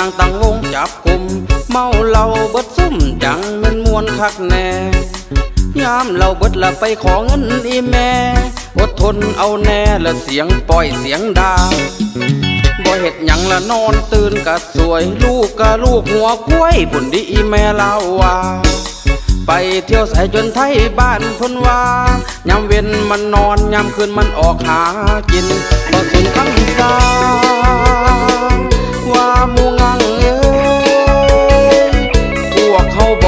นางตั้งวงจับกลุ่มเมาเหล้าเบิดซุ่มจังแมันมวนคักแน่ยามเราเบิดละไปขอเงินอีแม่อดทนเอาแน่ละเสียงปล่อยเสียงดาบ่เฮ็ดหยังละนอนตื่นกะสวย ลูกกะลูกหัวคุ้ยบุญดีอีแม่เล่าว่าไปเที่ยวใส่จนไทยบ้านพ้นว่ายามเว้นมันนอนยามคืนมันออกหากินบ่สนคำสาว่า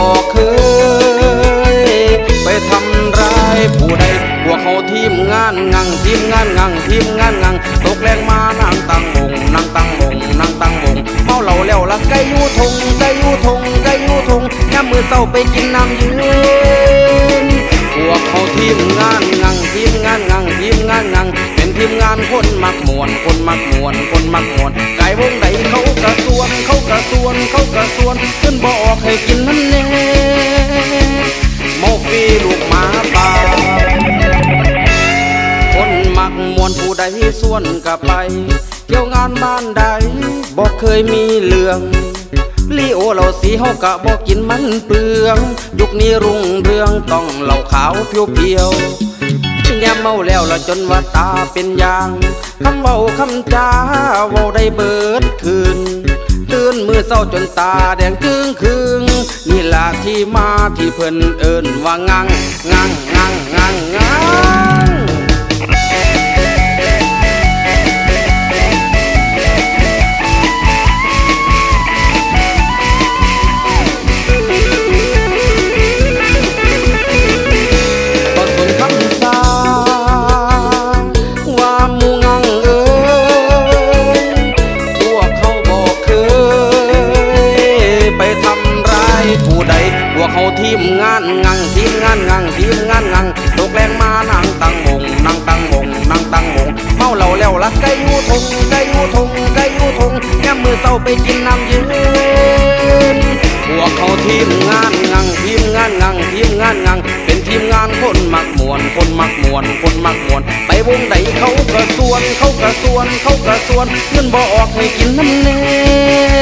บอกเคย ไปทำร้ายผู้ใดพวกเขาทีมงานงังทีมงานงังทีมงานงังตกแรงมานั่งตังวงนั่งตังวงนั่งตังวงเมาเหล้าแล้วละไก่ยูทงไก่ยูทงไก่ยูทงยามมือเศร้าไปกินน้ำยืนพวกเขาทีมงานงังทีมงานงังทีมงานงังเป็นทีมงานคนมักมวนคนมักมวนคนมักมวนไก่วงใดเขา กระสวนเขากระสวนเขากระสวนขึ้นบ่อกให้กินนั่นแน่โมฟีลูกหมาป่าคนมักมวนผู้ใดส่วนกับไปเที่ยวงานบ้านใดบอกเคยมีเรื่องลีโอเหล่าสีเฮากะบอกกินมันเปลือง ยุคนี้รุ่งเรืองต้องเหล่าขาวเพียวๆยามเมาแล้วละจนว่าตาเป็นยางคำเว้าคำจาเว้าได้เบิดคืน ตื่นมือเศร้าจนตาแดงจึงคืงนี่ละที่มาที่เพิ่นเอิ้นว่างังงังงังงังงัง ทีมงานงังทีมงานงังทีมงานงังตกแรงมานั่งตังวงนั่งตังวงนั่งตังวงเมาเหล้าแล้วละไก่ยูทงไก่ยูทงไก่ยูทงแง่มือเศร้าไปกินน้ำยืนพวกเขาทีมงานงังทีมงานงังทีมงานงัง เป็นทีมงานคนมักมวน คนมักมวน คนมักมวน ไปวงใดเขากระส่วน เขากระส่วน เขากระส่วนเงินบ่ออกให้กินน้ำเน่พ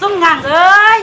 ซุ่มงานเอ้ย